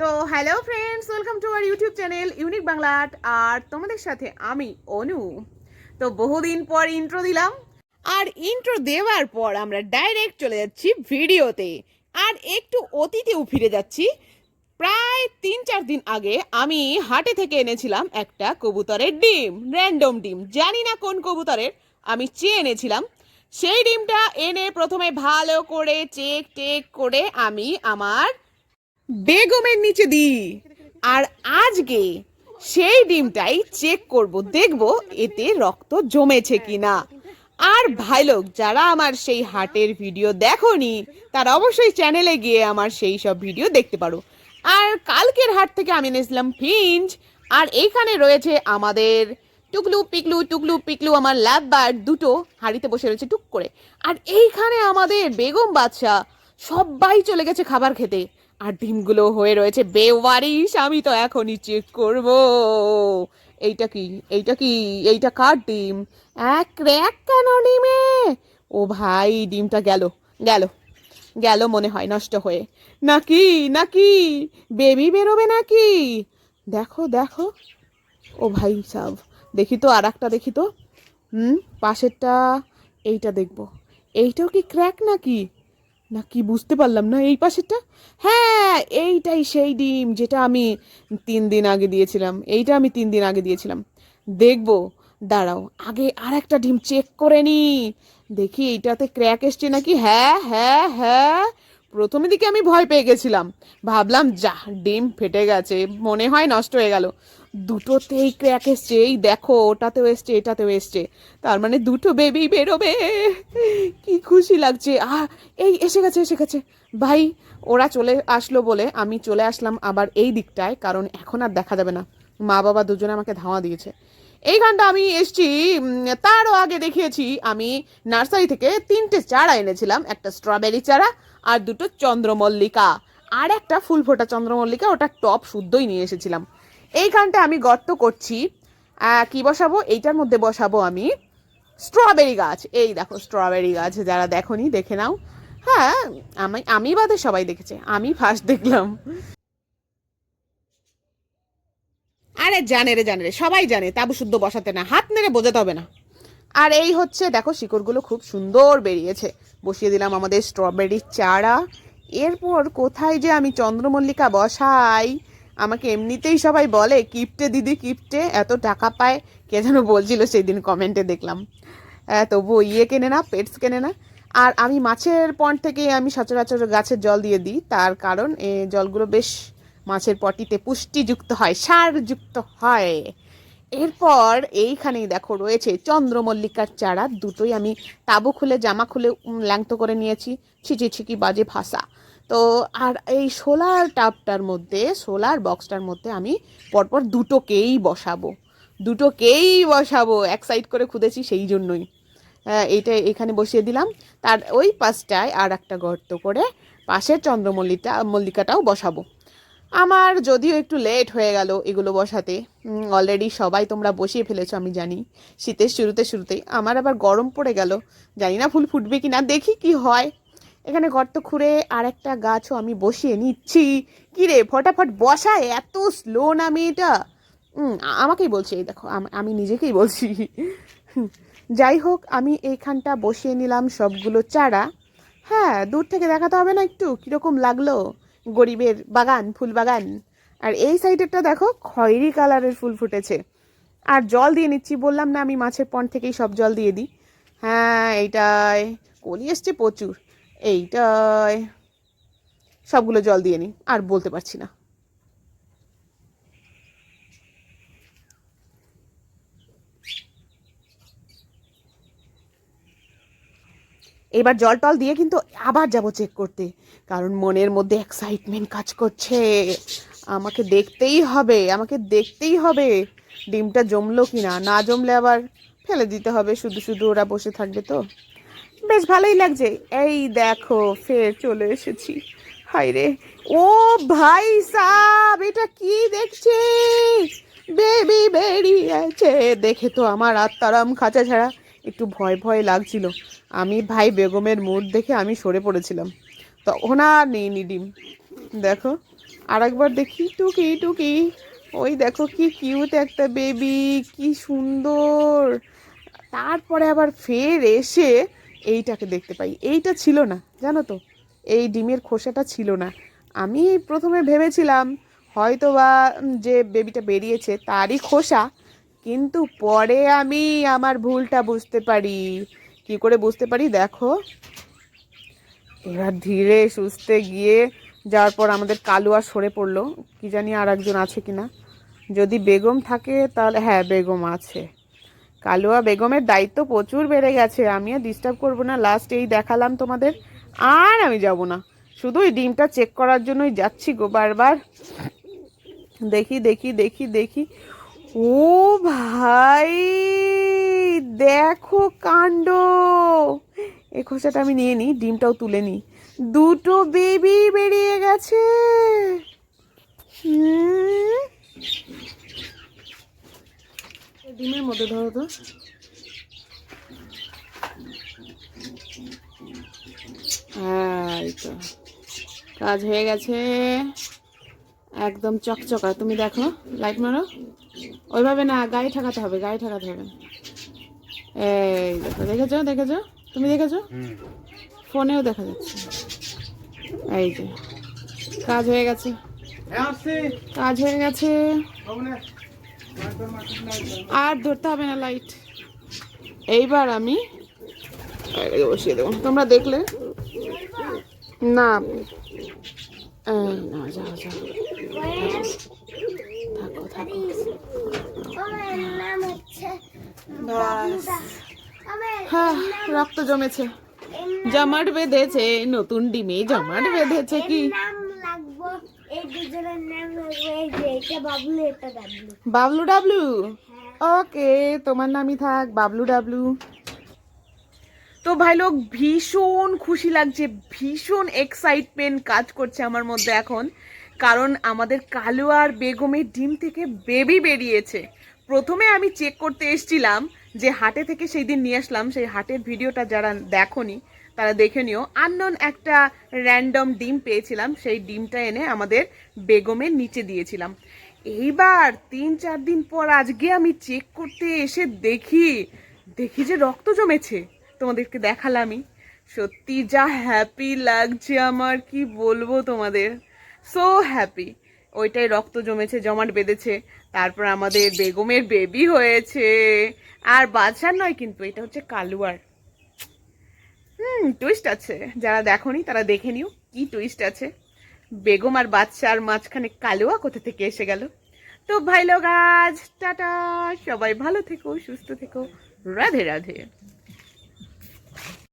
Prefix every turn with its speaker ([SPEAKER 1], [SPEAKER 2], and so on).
[SPEAKER 1] তো hello friends welcome to our YouTube channel unique Bangla art আর তোমাদের সাথে আমি, অনু। তো বহুদিন পর ইন্ট্রো দিলাম, আর ইন্ট্রো দেওয়ার পর আমরা ডাইরেক্ট চলে যাচ্ছি ভিডিওতে। আর একটু অতীতেও ফিরে যাচ্ছি। প্রায় তিন চার দিন আগে আমি হাটে থেকে এনেছিলাম একটা কবুতরের ডিম র্যান্ডম ডিম। জানি না কোন কবুতরের, আমি চেয়ে এনেছিলাম। সেই ডিমটা এনে প্রথমে ভালো করে চেক টেক করে আমি আমার বেগমের নিচে দিই। আর আজকে সেই ডিমটাই চেক করব, দেখব এতে রক্ত জমেছে কিনা। আর ভাই লোক, যারা আমার সেই হাটের ভিডিও দেখোনি, তারা অবশ্যই চ্যানেলে গিয়ে আমার সেই সব ভিডিও দেখতে পারো। আর কালকের হাট থেকে আমি এনেছিলাম ফিঞ্চ, আর এইখানে রয়েছে আমাদের টুকলু পিকলু টুকলু পিকলু আমার ল্যাব বার্ড দুটো হাড়িতে বসে রয়েছে টুক করে। আর এইখানে আমাদের বেগম বাদশা সবাই চলে গেছে খাবার খেতে। আর ডিমগুলো হয়ে রয়েছে। বেওয়ারিশ, আমি তো এখনই চেক করব। এইটা কি? এইটা কি? এইটা কার ডিম? এক ক্র্যাক কেন ডিমে? ও ভাই, ডিমটা গেল গেল গেল মনে হয় নষ্ট হয়ে। নাকি নাকি? বেবি বেরোবে নাকি? দেখো দেখো। ও ভাই, সাব, দেখি তো আর একটা, দেখি তো। হুম, পাশেরটা, এইটা দেখব। এইটাও কি ক্র্যাক নাকি? না কি বুঝতে পারলাম না, এই পাশেরটা? হ্যাঁ এইটাই সেই ডিম যেটা আমি তিন দিন আগে দিয়েছিলাম, এইটা আমি তিন দিন আগে দিয়েছিলাম। দেখব, দাঁড়াও, আগে আর একটা ডিম চেক করে নি। দেখি এইটাতে ক্র্যাক এসছে নাকি? হ্যাঁ হ্যাঁ হ্যাঁ। প্রথমে দিকে আমি ভয় পেয়ে গেছিলাম। ভাবলাম যা ডিম ফেটে গেছে, মনে হয় নষ্ট হয়ে গেল। দুটোতেই ক্র্যাক এসছে, এই দেখো, ওটাতেও এসছে, এটাতেও এসছে। তার মানে দুটো বেবি বেরোবে। কি খুশি লাগছে। আহ এই, এসে গেছে এসে গেছে। ভাই, ওরা চলে আসলো বলে আমি চলে আসলাম আবার এই দিকটায়, কারণ এখন আর দেখা যাবে না। মা বাবা দুজনে আমাকে ধাওয়া দিয়েছে। এইখানটা আমি এসছি তারও আগে দেখিয়েছি, আমি নার্সারি থেকে তিনটে চারা এনেছিলাম, একটা স্ট্রবেরি চারা আর দুটো চন্দ্রমল্লিকা। আর একটা ফুল ফোটা চন্দ্রমল্লিকা, ওটা টপ শুদ্ধই নিয়ে এসেছিলাম। এইখানটা আমি গর্ত করছি কি বসাবো? এইটার মধ্যে বসাবো আমি স্ট্রবেরি গাছ। এই দেখো স্ট্রবেরি গাছ, যারা দেখোনি, দেখে নাও। হ্যাঁ আমি আমি বাদে সবাই দেখেছে, আমি ফার্স্ট দেখলাম। আরে জানে রে জানে রে, সবাই জানে, তাবু শুদ্ধ বসাতে না, হাত নেড়ে বোঝাতে হবে না। আর এই হচ্ছে, দেখো, শিকড়গুলো খুব সুন্দর বেরিয়েছে। বসিয়ে দিলাম আমাদের স্ট্রবেরির চারা। এরপর কোথায় যে আমি চন্দ্রমল্লিকা বসাই? আমাকে এমনিতেই সবাই বলে, কিপটে দিদি, কিপটে। এত টাকা পায়, কে যেন বলছিল সেই দিন কমেন্টে দেখলাম। হ্যাঁ তবু ইয়ে কেনে না, পেটস কেনে না। আর আমি মাছের পন্ড থেকে আমি সচরাচর গাছের জল দিয়ে দিই, তার কারণ এ জলগুলো বেশ মাছের পটিতে পুষ্টিযুক্ত হয় সারযুক্ত হয়। এরপর এইখানেই দেখো রয়েছে চন্দ্রমল্লিকার চারা, দুটোই আমি তাবু খুলে, জামা খুলে ল্যাংতো করে নিয়েছি। ছিচি ছিকি বাজে ভাষা। তো, আর এই সোলার টাবটার মধ্যে, সোলার বক্সটার মধ্যে আমি পরপর দুটোকেই বসাবো। দুটোকেই বসাবো, এক সাইড করে খুঁদেছি সেই জন্যই। এইটা এখানে বসিয়ে দিলাম। তার ওই পাশটায় আর একটা গর্ত করে পাশের চন্দ্রমল্লিকা মল্লিকাটাও বসাবো। আমার যদিও একটু লেট হয়ে গেল এগুলো বসাতে। অলরেডি সবাই তোমরা বসিয়ে ফেলেছো, আমি জানি। শীতের শুরুতে শুরুতেই। আমার আবার গরম পড়ে গেল। জানি না ফুল ফুটবে কি না দেখি কি হয়। এখানে গর্ত খুঁড়ে আর একটা গাছও আমি বসিয়ে নিচ্ছি। কি রে ফটাফট বসায় এত স্লো না মেয়েটা। আমাকেই বলছি, এই দেখো, আমি নিজেকেই বলছি। যাই হোক, আমি এইখানটা বসিয়ে নিলাম সবগুলো চারা। হ্যাঁ দূর থেকে দেখাতে হবে না একটু, কীরকম লাগল? গরিবের বাগান, ফুল বাগান। আর এই সাইডেরটা দেখো, খয়েরি কালারের ফুল ফুটেছে। আর জল দিয়ে নিচ্ছি, বললাম না আমি মাছের পণ থেকেই সব জল দিয়ে দিই। হ্যাঁ এইটায় কলি এসছে প্রচুর। এইটায় সবগুলো জল দিয়ে নিই, আর বলতে পারছি না। এবার জল টল দিয়ে কিন্তু আবার যাব চেক করতে। কারণ মনের মধ্যে এক্সাইটমেন্ট কাজ করছে। আমাকে দেখতেই হবে, আমাকে দেখতেই হবে। ডিমটা জমলো কি না না জমলে আবার ফেলে দিতে হবে, শুধু শুধু ওরা বসে থাকবে তো। বেশ ভালোই লাগছে। এই দেখো, ফের চলে এসেছি। হাই রে ও ভাই সাব, এটা কি দেখছি বেবি বেরিয়েছে। দেখে তো আমার আত্মারাম খাঁচা ছাড়া একটু ভয় ভয় লাগছিল। আমি ভাই বেগমের মুড দেখে আমি সরে পড়েছিলাম। তখন আর নেইনি ডিম। দেখো আর একবার দেখি, টুকি টুকি। ওই দেখো কি কিউট একটা বেবি কি সুন্দর। তারপরে আবার ফের এসে এইটাকে দেখতে পাই। এইটা ছিল না, জানো তো? এই ডিমের খোসাটা ছিল না। আমি প্রথমে ভেবেছিলাম হয়তো বা যে বেবিটা বেরিয়েছে, তারই খোসা কিন্তু পরে আমি আমার ভুলটা বুঝতে পারি। কি করে বুঝতে পারি দেখো। এবার ধীরে সুস্থে গিয়ে যাওয়ার পর আমাদের কালুয়া সরে পড়ল। কি জানি আর একজন আছে কি না যদি বেগম থাকে তাহলে হ্যাঁ বেগম আছে। কালুয়া বেগমের দায়িত্ব প্রচুর বেড়ে গেছে। আমি আর ডিস্টার্ব করব না। লাস্ট এই দেখালাম তোমাদের। আর আমি যাব না। শুধু ওই ডিমটা চেক করার জন্যই যাচ্ছি গো বারবার। দেখি দেখি দেখি দেখি। ও ভাই, দেখো কাণ্ড। এই খোসাটা আমি নিয়ে নিই ডিমটাও তুলে নিই দুটো বেবি বেরিয়ে গেছে। ডিমের মধ্যে ধরো তো। তো, কাজ হয়ে গেছে। একদম চকচকা। তুমি দেখো, লাইট মারো। ওইভাবে না গায়ে ঠেকাতে হবে গায়ে ঠেকাতে হবে। এই দেখো দেখেছ? দেখেছ? তুমি দেখেছ? ফোনেও দেখা যাচ্ছে। এই যে কাজ হয়ে গেছে। কাজ হয়ে গেছে। আর ধরতে হবে না লাইট এইবার আমি বসিয়ে দেবো। তোমরা দেখলে? না যাও যাও। থাকো থাকো। হ্যাঁ রক্ত জমেছে। জমাট বেঁধেছে নতুন ডিমে জমাট বেঁধেছে কি? বাবলু ডাবলু? ওকে তোমার নামই থাক বাবলু ডাবলু। তো ভাই লোক ভীষণ খুশি লাগছে ভীষণ এক্সাইটমেন্ট কাজ করছে আমার মধ্যে এখন। কারণ আমাদের কালো আর বেগমের ডিম থেকে বেবি বেরিয়েছে। প্রথমে আমি চেক করতে এসছিলাম যে হাটে থেকে সেই দিন নিয়ে আসলাম, সেই হাটের ভিডিওটা যারা দেখোনি, তারা দেখে নিও। আননোন একটা র্যান্ডম ডিম পেয়েছিলাম, সেই ডিমটা এনে আমাদের বেগমের নিচে দিয়েছিলাম। এইবার তিন চার দিন পর আজকে আমি চেক করতে এসে দেখি দেখি যে রক্ত জমেছে। তোমাদেরকে দেখালামই। সত্যি যা হ্যাপি লাগছে আমার, কি বলব তোমাদের? সো হ্যাপি ওইটাই রক্ত জমেছে, জমাট বেঁধেছে। তারপর আমাদের বেগমের বেবি হয়েছে। আর বাদশার নয় কিন্তু, এটা হচ্ছে কালুয়ার। হুম টুইস্ট আছে। যারা দেখোনি, তারা দেখে নিও কি টুইস্ট আছে। বেগম আর বাচ্চার মাঝখানে কালুয়া কোথা থেকে এসে গেল? তো ভাই লোক, আজ টাটা। সবাই ভালো থেকো, সুস্থ থেকো। রাধে রাধে।